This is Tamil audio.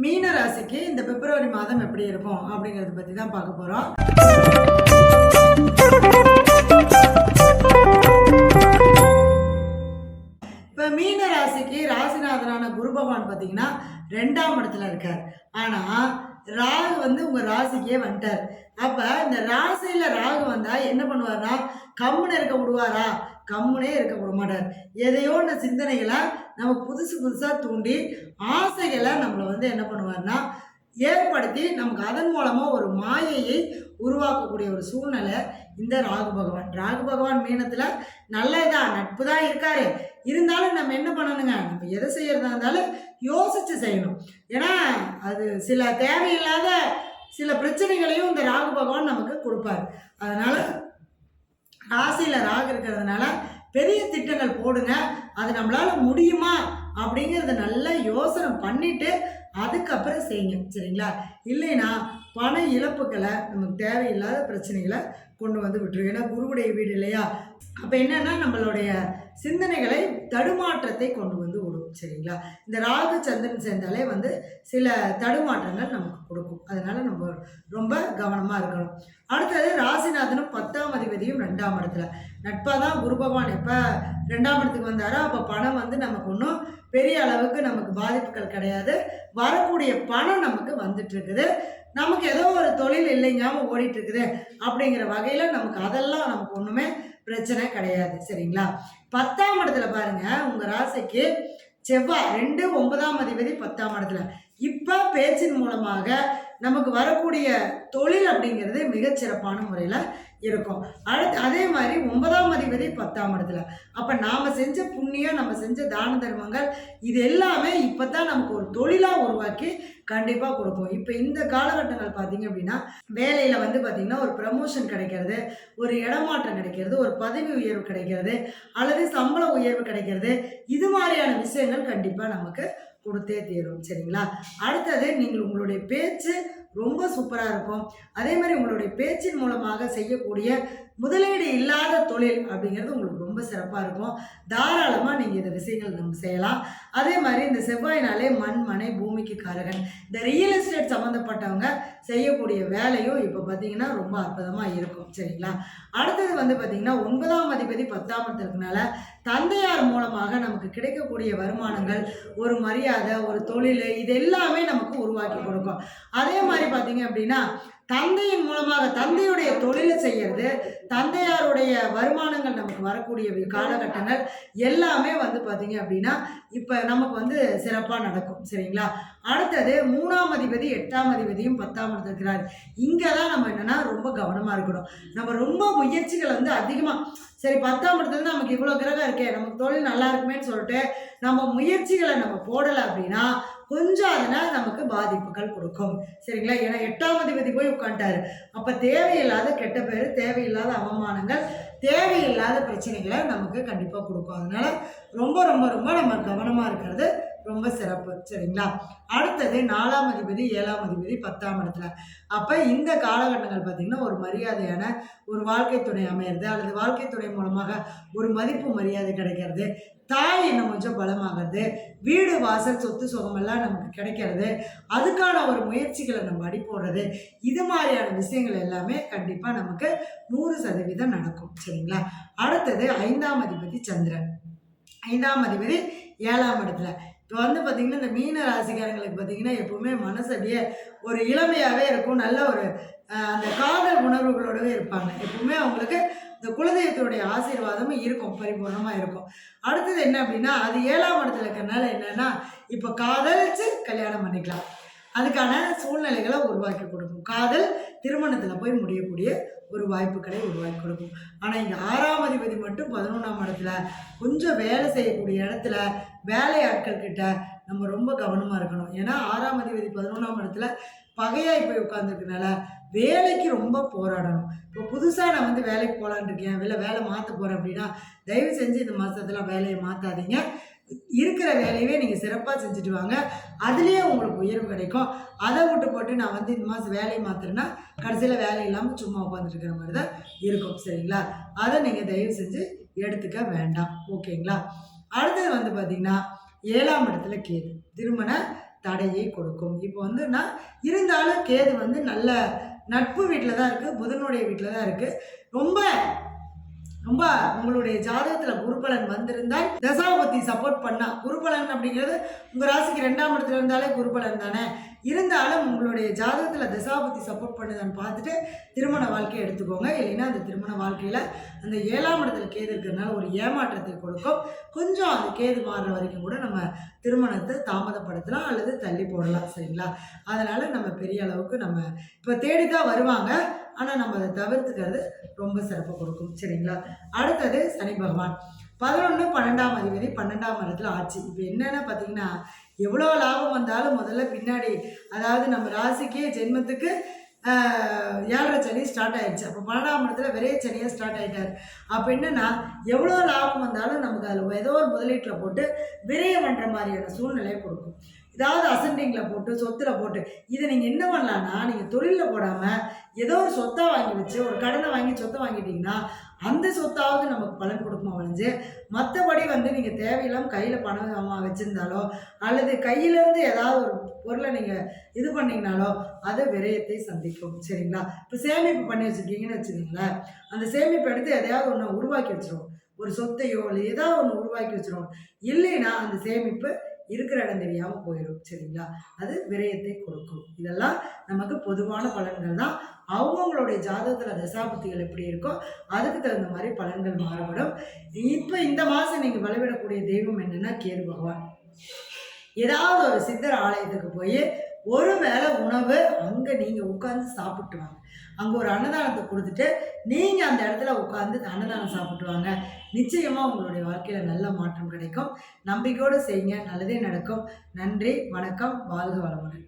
மீன ராசிக்கு இந்த பிப்ரவரி மாதம் எப்படி இருக்கும் அப்படிங்கிறத பற்றி தான் பார்க்க போகிறோம் இப்போ மீன ராசிக்கு ராசிநாதனான குரு பகவான் பார்த்தீங்கன்னா ரெண்டாம் இடத்துல இருக்கார். ஆனால் ராகு வந்து உங்கள் ராசிக்கே வந்துட்டார். அப்போ இந்த ராசியில் ராகு வந்தால் என்ன பண்ணுவார்னா கம்முன்னு இருக்க விடுவாரா? கம்முனே இருக்க விட மாட்டார். எதையோ இந்த சிந்தனைகளை நம்ம புதுசு புதுசாக தூண்டி ஆசைகளை நம்மளை வந்து என்ன பண்ணுவார்னா ஏற்படுத்தி நமக்கு அதன் மூலமாக ஒரு மாயையை உருவாக்கக்கூடிய ஒரு சூழ்நிலை இந்த ராகு பகவான். ராகு பகவான் மீனத்தில் இதாக நட்பு தான் இருக்காரு. இருந்தாலும் நம்ம என்ன பண்ணணுங்க? நம்ம எதை செய்கிறதா இருந்தாலும் யோசித்து செய்யணும். ஏன்னா அது சில தேவையில்லாத சில பிரச்சனைகளையும் இந்த ராகு பகவான் நமக்கு கொடுப்பாரு. அதனால் ராசியில் ராகு இருக்கிறதுனால பெரிய திட்டங்கள் போடுங்க. அது நம்மளால் முடியுமா அப்படிங்கிறத நல்லா யோசனை பண்ணிவிட்டு அதுக்கப்புறம் செய்யுங்க சரிங்களா? இல்லைன்னா பண இழப்புகளை நமக்கு தேவையில்லாத பிரச்சனைகளை கொண்டு வந்து விட்டுரும். ஏன்னா குருவுடைய வீடு இல்லையா? அப்போ என்னன்னா நம்மளுடைய சிந்தனைகளை தடுமாற்றத்தை கொண்டு வந்து கொடுக்கும் சரிங்களா? இந்த ராகு சந்திரன் சேர்ந்தாலே வந்து சில தடுமாற்றங்கள் நமக்கு கொடுக்கும். அதனால நம்ம ரொம்ப கவனமாக இருக்கணும். அடுத்தது ராசிநாதனும் பத்தாம் அதிபதியும் ரெண்டாம் இடத்துல. நட்பாக தான் குரு பகவான் எப்போ ரெண்டாம் இடத்துக்கு வந்தாரோ அப்போ பணம் வந்து நமக்கு ஒன்றும் பெரிய அளவுக்கு நமக்கு பாதிப்புகள் கிடையாது. வரக்கூடிய பணம் நமக்கு வந்துட்டு இருக்குது நமக்கு ஏதோ ஒரு தொழில் இல்லைங்காம ஓடிட்டு இருக்குது அப்படிங்கிற வகையில் நமக்கு அதெல்லாம் நமக்கு ஒன்றுமே பிரச்சனை கிடையாது சரிங்களா? பத்தாம் இடத்துல பாருங்க உங்கள் ராசிக்கு செவ்வாய் ரெண்டு ஒன்பதாம் அதிபதி பத்தாம் இடத்துல. இப்போ பேச்சின் மூலமாக நமக்கு வரக்கூடிய தொழில் அப்படிங்கிறது மிகச்சிறப்பான முறையில் இருக்கும். அடுத்து அதே மாதிரி ஒன்பதாம் அதிபதி பத்தாம் இடத்துல. அப்போ நாம் செஞ்ச புண்ணியம் நம்ம செஞ்ச தான தர்மங்கள் இது எல்லாமே இப்போ தான் நமக்கு ஒரு தொழிலாக உருவாக்கி கண்டிப்பாக கொடுக்கும் இப்போ இந்த காலகட்டங்கள் பார்த்தீங்க அப்படின்னா வேலையில் வந்து பார்த்திங்கன்னா ஒரு ப்ரமோஷன் கிடைக்கிறது ஒரு இடமாற்றம் கிடைக்கிறது ஒரு பதவி உயர்வு கிடைக்கிறது அல்லது சம்பள உயர்வு கிடைக்கிறது இது மாதிரியான விஷயங்கள் கண்டிப்பாக நமக்கு கொடுத்தே தீரும். சரிங்களா? அடுத்தது நீங்கள் உங்களுடைய பேச்சு ரொம்ப சூப்பராக இருக்கும். அதே மாதிரி உங்களுடைய பேச்சின் மூலமாக செய்யக்கூடிய முதலீடு இல்லாத தொழில் அப்படிங்கிறது உங்களுக்கு ரொம்ப சிறப்பாக இருக்கும். தாராளமாக நீங்கள் இந்த விஷயங்கள் நம்ம செய்யலாம். அதே மாதிரி இந்த செவ்வாயினாலே மண் மனை பூமிக்கு காரகன். இந்த ரியல் எஸ்டேட் சம்மந்தப்பட்டவங்க செய்யக்கூடிய வேலையும் இப்போ பார்த்தீங்கன்னா ரொம்ப அற்புதமாக இருக்கும். சரிங்களா? அடுத்தது வந்து பார்த்தீங்கன்னா ஒன்பதாம் அதிபதி பத்தாம் இருக்கனால தந்தையார் மூலமாக நமக்கு கிடைக்கக்கூடிய வருமானங்கள் ஒரு மரியாதை ஒரு தொழில் இது எல்லாமே நமக்கு உருவாக்கி கொடுக்கும். அதே மாதிரி பார்த்தீங்க அப்படின்னா தந்தையின் மூலமாக தந்தையுடைய தொழிலை செய்யறது தந்தையாருடைய வருமானங்கள் நமக்கு வரக்கூடிய காலகட்டங்கள் எல்லாமே வந்து பார்த்தீங்க அப்படின்னா இப்போ நமக்கு வந்து சிறப்பாக நடக்கும். சரிங்களா? அடுத்தது மூணாம் அதிபதி எட்டாம் அதிபதியும் பத்தாம் இருக்கிறார். இங்கே தான் நம்ம என்னென்னா ரொம்ப கவனமாக இருக்கணும். நம்ம ரொம்ப முயற்சிகளை வந்து அதிகமாக சரி பத்தாம் இடத்துல நமக்கு இவ்வளோ கிரகம் இருக்கே நமக்கு தொழில் நல்லா இருக்குமேன்னு சொல்லிட்டு நம்ம முயற்சிகளை நம்ம போடலை அப்படின்னா கொஞ்சம் அதனால் நமக்கு பாதிப்புகள் கொடுக்கும். சரிங்களா? ஏன்னா எட்டாம் அதிபதி போய் உட்காந்துட்டாரு அப்போ தேவையில்லாத கெட்ட பேர் தேவையில்லாத அவமானங்கள் தேவையில்லாத பிரச்சனைகளை நமக்கு கண்டிப்பாக கொடுக்கும். அதனால் ரொம்ப ரொம்ப ரொம்ப நம்ம கவனமாக இருக்கிறது ரொம்ப சிறப்பு. சரிங்களா? அடுத்தது நாலாம் அதிபதி ஏழாம் அதிபதி பத்தாம் இடத்துல. அப்போ இந்த காலகட்டங்கள் பார்த்திங்கன்னா ஒரு மரியாதையான ஒரு வாழ்க்கை துணை அமையிறது அல்லது வாழ்க்கை துணை மூலமாக ஒரு மதிப்பு மரியாதை கிடைக்கிறது தாய் இன்னும் கொஞ்சம் பலமாகிறது வீடு வாசல் சொத்து சுகமெல்லாம் நமக்கு கிடைக்கிறது அதுக்கான ஒரு முயற்சிகளை நம்ம அடி போடுறது இது மாதிரியான விஷயங்கள் எல்லாமே கண்டிப்பாக நமக்கு நூறு சதவீதம் நடக்கும். சரிங்களா? அடுத்தது ஐந்தாம் அதிபதி சந்திரன். ஐந்தாம் அதிபதி ஏழாம் இடத்துல. இப்போ வந்து பார்த்திங்கன்னா இந்த மீன ராசிக்காரங்களுக்கு பார்த்திங்கன்னா எப்பவுமே மனசு அப்படியே ஒரு இளமையாகவே இருக்கும். நல்ல ஒரு அந்த காதல் உணர்வுகளோடவே இருப்பாங்க. எப்பவுமே அவங்களுக்கு இந்த குலதெய்வத்தினுடைய ஆசீர்வாதமும் இருக்கும் பரிபூர்ணமாக இருக்கும். அடுத்தது என்ன அப்படின்னா அது ஏழாம் இடத்துல இருக்கிறனால என்னென்னா இப்போ காதலிச்சு கல்யாணம் பண்ணிக்கலாம். அதுக்கான சூழ்நிலைகளை உருவாக்கி கொடுக்கும். காதல் திருமணத்தில் போய் முடியக்கூடிய ஒரு வாய்ப்புகளை உருவாக்கி கொடுக்கும். ஆனால் இங்கே ஆறாம் அதிபதி மட்டும் பதினொன்றாம் இடத்துல கொஞ்சம் வேலை செய்யக்கூடிய இடத்துல வேலையாட்கள் கிட்ட நம்ம ரொம்ப கவனமாக இருக்கணும். ஏன்னா ஆறாம் அதிபதி பதினொன்றாம் இடத்துல பகையாய் போய் உட்காந்துருக்கனால வேலைக்கு ரொம்ப போராடணும். இப்போ புதுசாக நான் வந்து வேலைக்கு போகலான்னு இருக்கேன் இல்லை வேலை மாற்ற போகிறேன் அப்படின்னா தயவு செஞ்சு இந்த மாதத்துல வேலையை மாற்றாதீங்க இருக்கிற வேலையவே நீங்கள் சிறப்பாக செஞ்சுட்டு வாங்க. அதுலேயே உங்களுக்கு உயர்வு கிடைக்கும். அதை விட்டு போட்டு நான் வந்து இந்த மாதம் வேலையை மாற்றுறேன்னா கடைசியில் வேலை இல்லாமல் சும்மா உட்காந்துட்டு இருக்கிற மாதிரி தான் இருக்கும் சரிங்களா? அதை நீங்கள் தயவு செஞ்சு எடுத்துக்க வேண்டாம். ஓகேங்களா? அடுத்தது வந்து பார்த்திங்கன்னா ஏழாம் இடத்துல கேது. திருமண தடையை கொடுக்கும். இப்போ வந்து நான் இருந்தாலும் கேது வந்து நல்ல நட்பு வீட்டில் தான் இருக்குது புதனுடைய வீட்டில் தான் இருக்குது ரொம்ப ரொம்ப உங்களுடைய ஜாதகத்தில் குருபலன் வந்திருந்தால் தசாபதி சப்போர்ட் பண்ணா. குருபலன் அப்படிங்கிறது உங்கள் ராசிக்கு ரெண்டாம் இடத்துல இருந்தாலே குருபலன் தானே? இருந்தாலும் உங்களுடைய ஜாதகத்தில் தசாபதி சப்போர்ட் பண்ணுதான்னு பார்த்துட்டு திருமண வாழ்க்கையை எடுத்துக்கோங்க. இல்லைன்னா அந்த திருமண வாழ்க்கையில் அந்த ஏழாம் இடத்துல கேது இருக்கிறதுனால ஒரு ஏமாற்றத்தை கொடுக்கும். கொஞ்சம் அந்த கேது மாறுற வரைக்கும் கூட நம்ம திருமணத்தை தாமதப்படுத்தலாம் அல்லது தள்ளி போடலாம் சரிங்களா? அதனால் நம்ம பெரிய அளவுக்கு நம்ம இப்போ தேடி தான் வருவாங்க. ஆனால் நம்ம அதை தவிர்த்துக்கிறது ரொம்ப சிறப்பு கொடுக்கும். சரிங்களா? அடுத்தது சனி பகவான். பதினொன்று பன்னெண்டாம் அதிபதி பன்னெண்டாம் இடத்துல ஆட்சி. இப்போ என்னென்ன பார்த்தீங்கன்னா எவ்வளோ லாபம் வந்தாலும் முதல்ல பின்னாடி அதாவது நம்ம ராசிக்கே ஜென்மத்துக்கு ஏழரை சனி ஸ்டார்ட் ஆயிடுச்சு. அப்போ பன்னெண்டாம் இடத்துல விரைய சனியாக ஸ்டார்ட் ஆகிட்டார் அப்போ என்னென்னா எவ்வளோ லாபம் வந்தாலும் நமக்கு அதில் ஏதோ ஒரு முதலீட்டில் போட்டு விரைய பண்ணுற மாதிரியான சூழ்நிலையை கொடுக்கும். ஏதாவது அசெண்டிங்கில் போட்டு சொத்தில் போட்டு இதை நீங்கள் என்ன பண்ணலான்னா நீங்கள் தொழிலில் போடாமல் ஏதோ ஒரு சொத்தை வாங்கி வச்சு ஒரு கடனை வாங்கி சொத்தை வாங்கிட்டீங்கன்னா அந்த சொத்தாவது நமக்கு பலன் கொடுக்குமா வளைஞ்சு மற்றபடி வந்து நீங்கள் தேவையில்லாமல் கையில் பணம் வச்சுருந்தாலோ அல்லது கையிலேருந்து ஏதாவது ஒரு பொருளை நீங்கள் இது பண்ணீங்கனாலோ அது விரயத்தை சந்திக்கும். சரிங்களா? இப்போ சேமிப்பு பண்ணி வச்சுருக்கீங்கன்னு வச்சுக்கோங்களேன். அந்த சேமிப்பு எடுத்து எதையாவது ஒன்று உருவாக்கி வச்சிரும் ஒரு சொத்தையோ இல்லை ஏதாவது ஒன்று உருவாக்கி வச்சிரும் இல்லைன்னா அந்த சேமிப்பு இருக்கிற இடம் தெரியாமல் போயிடும் சரிங்களா? அது விரயத்தை கொடுக்கும். இதெல்லாம் நமக்கு பொதுவான பலன்கள் தான். அவங்கவுங்களுடைய ஜாதகத்தில் தசாபுத்திகள் எப்படி இருக்கோ அதுக்கு தகுந்த மாதிரி பலன்கள் மாறுபடும். இப்போ இந்த மாதம் நீங்கள் வழிபடக்கூடிய தெய்வம் என்னென்னா கேது பகவான். ஏதாவது ஒரு சித்தர் ஆலயத்துக்கு போய் ஒரு வேளை உணவு அங்கே நீங்கள் உட்காந்து சாப்பிட்டுவாங்க அங்கே ஒரு அன்னதானத்தை கொடுத்துட்டு நீங்கள் அந்த இடத்துல உட்காந்து அன்னதானம் சாப்பிடுவாங்க நிச்சயமாக உங்களுடைய வாழ்க்கையில் நல்ல மாற்றம் கிடைக்கும். நம்பிக்கையோடு செய்யுங்க. நல்லதே நடக்கும். நன்றி வணக்கம். வாழ்க வளமுடன்.